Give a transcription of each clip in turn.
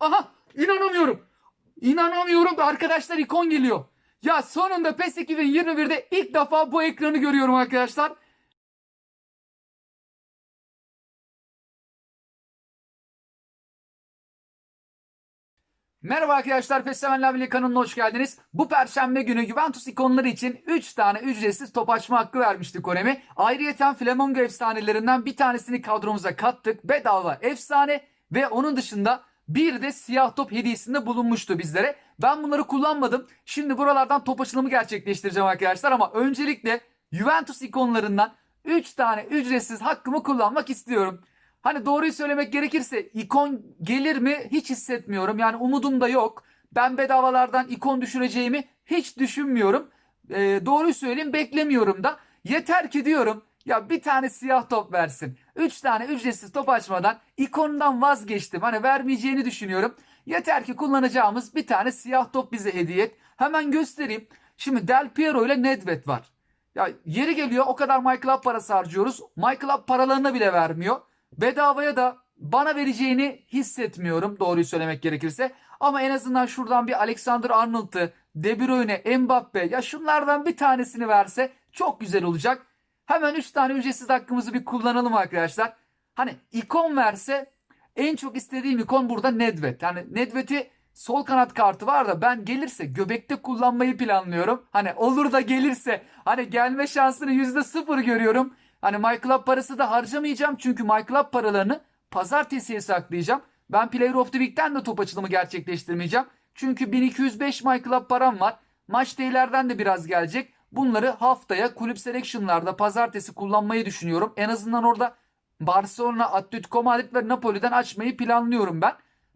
Aha inanamıyorum. İnanamıyorum arkadaşlar ikon geliyor. Ya sonunda PES 2021'de ilk defa bu ekranı görüyorum arkadaşlar. Merhaba arkadaşlar Sevenler Birliği kanalına hoş geldiniz. Bu perşembe günü Juventus ikonları için 3 tane ücretsiz top açma hakkı vermişti Konemi. Ayrıyeten Flamingo efsanelerinden bir tanesini kadromuza kattık. Bedava efsane ve onun dışında bir de siyah top hediyesinde bulunmuştu bizlere. Ben bunları kullanmadım. Şimdi buralardan top açılımı gerçekleştireceğim arkadaşlar ama öncelikle Juventus ikonlarından 3 tane ücretsiz hakkımı kullanmak istiyorum. Hani doğruyu söylemek gerekirse ikon gelir mi hiç hissetmiyorum. Yani umudum da yok. Ben bedavalardan ikon düşüreceğimi hiç düşünmüyorum. Ee, doğruyu söyleyeyim beklemiyorum da. Yeter ki diyorum ya bir tane siyah top versin. 3 tane ücretsiz top açmadan ikondan vazgeçtim. Hani vermeyeceğini düşünüyorum. Yeter ki kullanacağımız bir tane siyah top bize hediye et. Hemen göstereyim. Şimdi Del Piero ile Nedved var. Ya yeri geliyor o kadar MyClub parası harcıyoruz. MyClub paralarını bile vermiyor. Bedavaya da bana vereceğini hissetmiyorum doğruyu söylemek gerekirse. Ama en azından şuradan bir Alexander Arnold'u, De Bruyne, Mbappe ya şunlardan bir tanesini verse çok güzel olacak. Hemen 3 tane ücretsiz hakkımızı bir kullanalım arkadaşlar. Hani ikon verse en çok istediğim ikon burada Nedved. Yani Nedved'i sol kanat kartı var da ben gelirse göbekte kullanmayı planlıyorum. Hani olur da gelirse hani gelme şansını %0 görüyorum. Hani MyClub parası da harcamayacağım çünkü MyClub paralarını pazartesiye saklayacağım. Ben Player of the Week'ten de top açılımı gerçekleştirmeyeceğim. Çünkü 1205 MyClub param var. Maç değerlerden de biraz gelecek. Bunları haftaya kulüp selection'larda pazartesi kullanmayı düşünüyorum. En azından orada Barcelona, Atletico Madrid ve Napoli'den açmayı planlıyorum ben.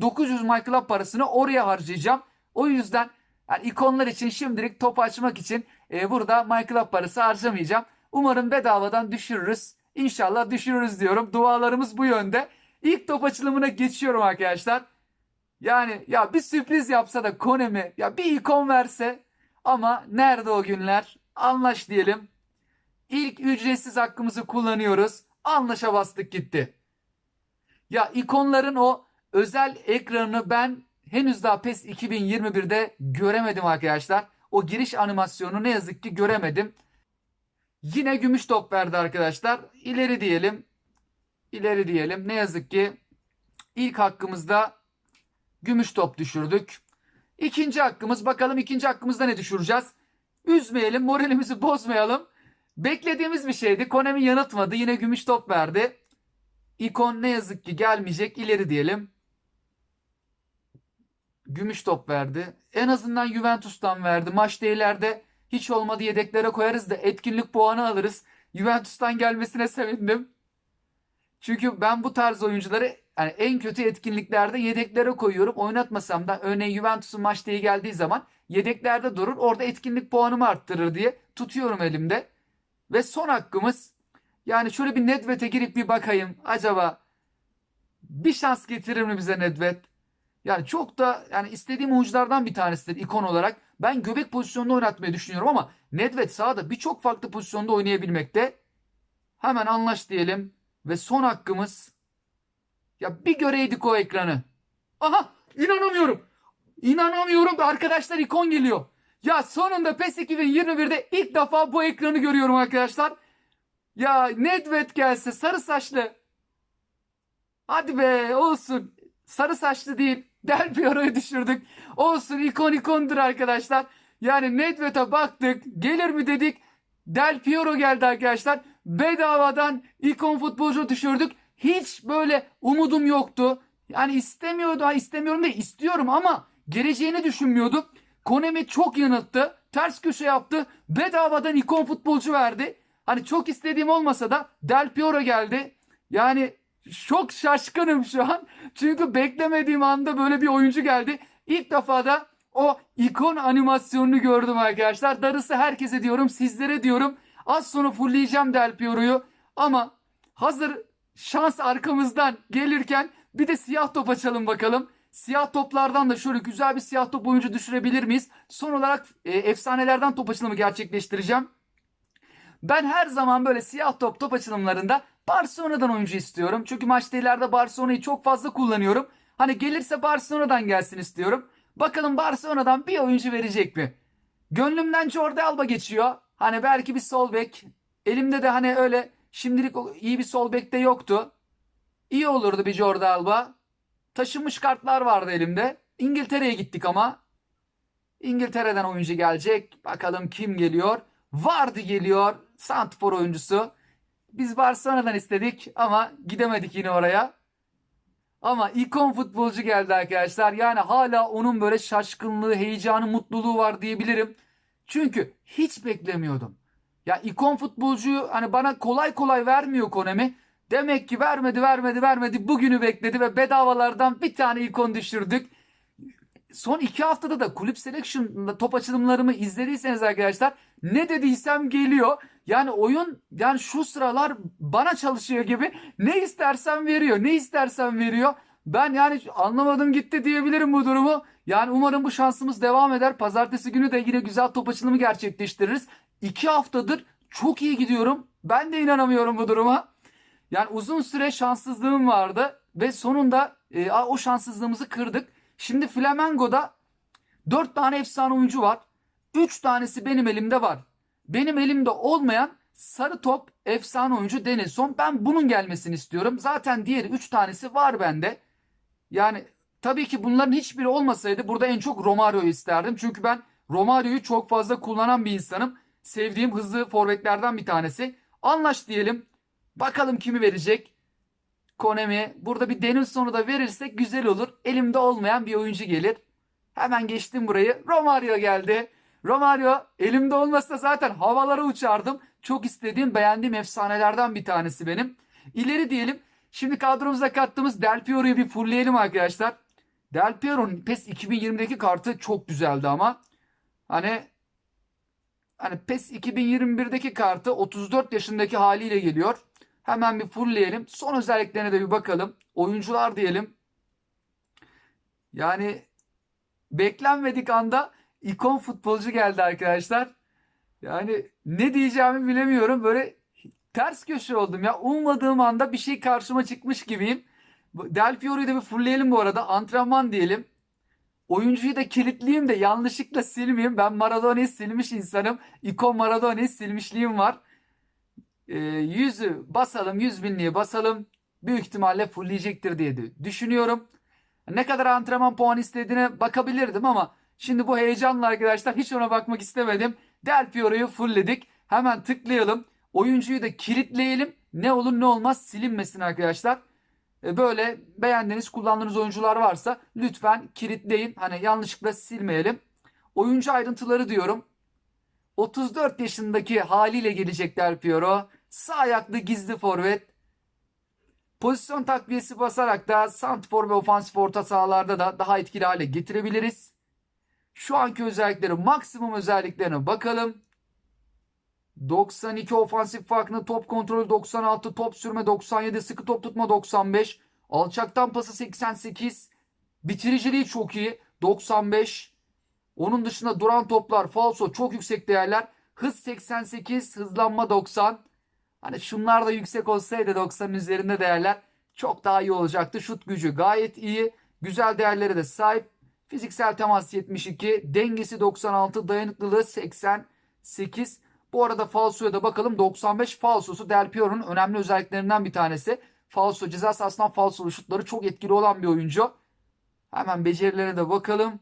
900 MyClub parasını oraya harcayacağım. O yüzden yani ikonlar için şimdilik top açmak için e, burada MyClub parası harcamayacağım. Umarım bedavadan düşürürüz. İnşallah düşürürüz diyorum. Dualarımız bu yönde. İlk top açılımına geçiyorum arkadaşlar. Yani ya bir sürpriz yapsa da Konemi ya bir ikon verse ama nerede o günler? Anlaş diyelim. İlk ücretsiz hakkımızı kullanıyoruz. Anlaşa bastık gitti. Ya ikonların o özel ekranını ben henüz daha PES 2021'de göremedim arkadaşlar. O giriş animasyonu ne yazık ki göremedim. Yine gümüş top verdi arkadaşlar. İleri diyelim. İleri diyelim. Ne yazık ki ilk hakkımızda gümüş top düşürdük. İkinci hakkımız bakalım ikinci hakkımızda ne düşüreceğiz? Üzmeyelim, moralimizi bozmayalım. Beklediğimiz bir şeydi. Konami yanıltmadı. Yine gümüş top verdi. İkon ne yazık ki gelmeyecek. İleri diyelim. Gümüş top verdi. En azından Juventus'tan verdi. Maç değerlerde hiç olmadı yedeklere koyarız da etkinlik puanı alırız. Juventus'tan gelmesine sevindim. Çünkü ben bu tarz oyuncuları yani en kötü etkinliklerde yedeklere koyuyorum. Oynatmasam da örneğin Juventus'un maç değeri geldiği zaman yedeklerde durur. Orada etkinlik puanımı arttırır diye tutuyorum elimde. Ve son hakkımız yani şöyle bir Nedved'e girip bir bakayım. Acaba bir şans getirir mi bize Nedved? Yani çok da yani istediğim oyunculardan bir tanesidir ikon olarak. Ben göbek pozisyonunda oynatmayı düşünüyorum ama Nedved sahada birçok farklı pozisyonda oynayabilmekte. Hemen anlaş diyelim. Ve son hakkımız ya bir göreydik o ekranı. Aha inanamıyorum. İnanamıyorum arkadaşlar ikon geliyor. Ya sonunda PES 2021'de ilk defa bu ekranı görüyorum arkadaşlar. Ya Nedved gelse sarı saçlı. Hadi be olsun. Sarı saçlı değil. Del Piero'yu düşürdük. Olsun ikon ikondur arkadaşlar. Yani Nedved'e baktık. Gelir mi dedik. Del Piero geldi arkadaşlar. Bedavadan ikon futbolcu düşürdük. Hiç böyle umudum yoktu. Yani istemiyordu. Ha, istemiyorum değil istiyorum ama geleceğini düşünmüyordum. Konemi çok yanılttı. Ters köşe yaptı. Bedavadan ikon futbolcu verdi. Hani çok istediğim olmasa da Del Piero geldi. Yani çok şaşkınım şu an. Çünkü beklemediğim anda böyle bir oyuncu geldi. İlk defa da o ikon animasyonunu gördüm arkadaşlar. Darısı herkese diyorum, sizlere diyorum. Az sonra fullleyeceğim Del Piero'yu. Ama hazır şans arkamızdan gelirken bir de siyah top açalım bakalım. Siyah toplardan da şöyle güzel bir siyah top oyuncu düşürebilir miyiz? Son olarak e, efsanelerden top açılımı gerçekleştireceğim. Ben her zaman böyle siyah top top açılımlarında Barcelona'dan oyuncu istiyorum. Çünkü maçta ileride Barcelona'yı çok fazla kullanıyorum. Hani gelirse Barcelona'dan gelsin istiyorum. Bakalım Barcelona'dan bir oyuncu verecek mi? Gönlümden Jordi Alba geçiyor. Hani belki bir sol bek. Elimde de hani öyle şimdilik iyi bir sol bek de yoktu. İyi olurdu bir Jordi Alba. Taşınmış kartlar vardı elimde. İngiltere'ye gittik ama. İngiltere'den oyuncu gelecek. Bakalım kim geliyor? Vardy geliyor. Santfor oyuncusu. Biz Barcelona'dan istedik ama gidemedik yine oraya. Ama ikon futbolcu geldi arkadaşlar. Yani hala onun böyle şaşkınlığı, heyecanı, mutluluğu var diyebilirim. Çünkü hiç beklemiyordum. Ya ikon futbolcuyu hani bana kolay kolay vermiyor Konami. Demek ki vermedi, vermedi, vermedi. Bugünü bekledi ve bedavalardan bir tane ikon düşürdük. Son iki haftada da kulüp selection'da top açılımlarımı izlediyseniz arkadaşlar ne dediysem geliyor. Yani oyun yani şu sıralar bana çalışıyor gibi ne istersem veriyor. Ne istersem veriyor. Ben yani anlamadım gitti diyebilirim bu durumu. Yani umarım bu şansımız devam eder. Pazartesi günü de yine güzel top açılımı gerçekleştiririz. İki haftadır çok iyi gidiyorum. Ben de inanamıyorum bu duruma. Yani uzun süre şanssızlığım vardı ve sonunda e, o şanssızlığımızı kırdık. Şimdi Flamengo'da 4 tane efsane oyuncu var. 3 tanesi benim elimde var. Benim elimde olmayan sarı top efsane oyuncu Denilson. Ben bunun gelmesini istiyorum. Zaten diğeri 3 tanesi var bende. Yani tabii ki bunların hiçbiri olmasaydı burada en çok Romario'yu isterdim. Çünkü ben Romario'yu çok fazla kullanan bir insanım. Sevdiğim hızlı forvetlerden bir tanesi. Anlaş diyelim. Bakalım kimi verecek. Konemi. Burada bir Denilson'u da verirsek güzel olur. Elimde olmayan bir oyuncu gelir. Hemen geçtim burayı. Romario geldi. Romario elimde olmasa zaten havalara uçardım. Çok istediğim, beğendiğim efsanelerden bir tanesi benim. İleri diyelim. Şimdi kadromuza kattığımız Del Piero'yu bir fullleyelim arkadaşlar. Del Piero'nun PES 2020'deki kartı çok güzeldi ama. Hani hani PES 2021'deki kartı 34 yaşındaki haliyle geliyor. Hemen bir fullleyelim. Son özelliklerine de bir bakalım. Oyuncular diyelim. Yani beklenmedik anda ikon futbolcu geldi arkadaşlar. Yani ne diyeceğimi bilemiyorum. Böyle ters köşe oldum ya. Ummadığım anda bir şey karşıma çıkmış gibiyim. Del Fiore'yi de bir fullleyelim bu arada. Antrenman diyelim. Oyuncuyu da kilitleyeyim de yanlışlıkla silmeyeyim. Ben Maradona'yı silmiş insanım. İkon Maradona'yı silmişliğim var. Ee, yüzü basalım, yüz binliği basalım. Büyük ihtimalle fullleyecektir diye düşünüyorum. Ne kadar antrenman puanı istediğine bakabilirdim ama şimdi bu heyecanla arkadaşlar hiç ona bakmak istemedim. Del Piero'yu fullledik. Hemen tıklayalım. Oyuncuyu da kilitleyelim. Ne olur ne olmaz silinmesin arkadaşlar. E, Böyle beğendiğiniz, kullandığınız oyuncular varsa lütfen kilitleyin. Hani yanlışlıkla silmeyelim. Oyuncu ayrıntıları diyorum. 34 yaşındaki haliyle gelecek Del Piero. Sağ ayaklı gizli forvet. Pozisyon takviyesi basarak da santfor ve ofansif orta sahalarda da daha etkili hale getirebiliriz. Şu anki özellikleri, maksimum özelliklerine bakalım. 92 ofansif farkını top kontrolü 96, top sürme 97, sıkı top tutma 95, alçaktan pası 88, bitiriciliği çok iyi 95. Onun dışında duran toplar, falso çok yüksek değerler. Hız 88, hızlanma 90. Hani şunlar da yüksek olsaydı 90'ın üzerinde değerler çok daha iyi olacaktı. Şut gücü gayet iyi. Güzel değerlere de sahip. Fiziksel temas 72, dengesi 96, dayanıklılığı 88. Bu arada falsoya da bakalım. 95 falsosu Del Piero'nun önemli özelliklerinden bir tanesi. Falso ceza sahasından falsolu şutları çok etkili olan bir oyuncu. Hemen becerilerine de bakalım.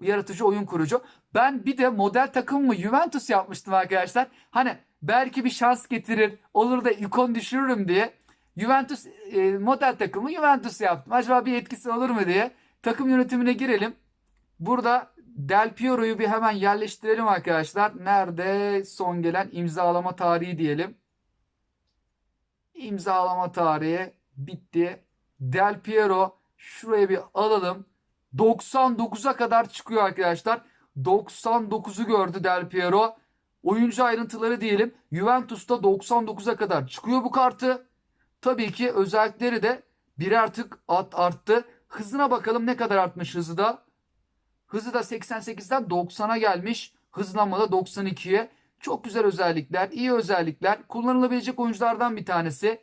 Yaratıcı oyun kurucu. Ben bir de model takımımı Juventus yapmıştım arkadaşlar. Hani belki bir şans getirir. Olur da ikon düşürürüm diye. Juventus e, model takımı Juventus yaptım. Acaba bir etkisi olur mu diye. Takım yönetimine girelim. Burada Del Piero'yu bir hemen yerleştirelim arkadaşlar. Nerede son gelen imzalama tarihi diyelim. İmzalama tarihi bitti. Del Piero şuraya bir alalım. 99'a kadar çıkıyor arkadaşlar. 99'u gördü Del Piero. Oyuncu ayrıntıları diyelim. Juventus'ta 99'a kadar çıkıyor bu kartı. Tabii ki özellikleri de birer tık arttı. Hızına bakalım ne kadar artmış hızı da. Hızı da 88'den 90'a gelmiş. Hızlanma da 92'ye. Çok güzel özellikler, iyi özellikler. Kullanılabilecek oyunculardan bir tanesi.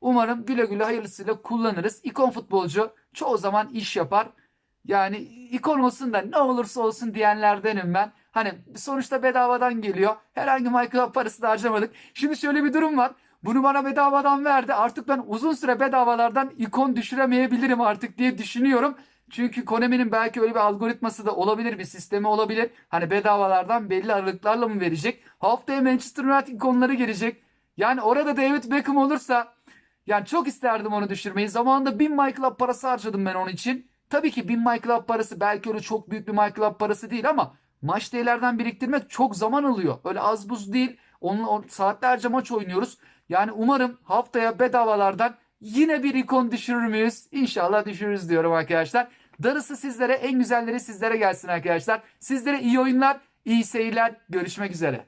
Umarım güle güle hayırlısıyla kullanırız. İkon futbolcu çoğu zaman iş yapar. Yani ikon olsun da ne olursa olsun diyenlerdenim ben. Hani sonuçta bedavadan geliyor. Herhangi MyClub parası da harcamadık. Şimdi şöyle bir durum var. Bunu bana bedavadan verdi. Artık ben uzun süre bedavalardan ikon düşüremeyebilirim artık diye düşünüyorum. Çünkü Konami'nin belki öyle bir algoritması da olabilir, bir sistemi olabilir. Hani bedavalardan belli aralıklarla mı verecek? Haftaya Manchester United ikonları gelecek. Yani orada David Beckham olursa yani çok isterdim onu düşürmeyi. Zamanında 1000 MyClub parası harcadım ben onun için. Tabii ki 1000 MyClub parası belki öyle çok büyük bir MyClub parası değil ama maç değerlerden biriktirmek çok zaman alıyor. Öyle az buz değil. Onunla o- saatlerce maç oynuyoruz. Yani umarım haftaya bedavalardan yine bir ikon düşürür müyüz? İnşallah düşürürüz diyorum arkadaşlar. Darısı sizlere en güzelleri sizlere gelsin arkadaşlar. Sizlere iyi oyunlar, iyi seyirler. Görüşmek üzere.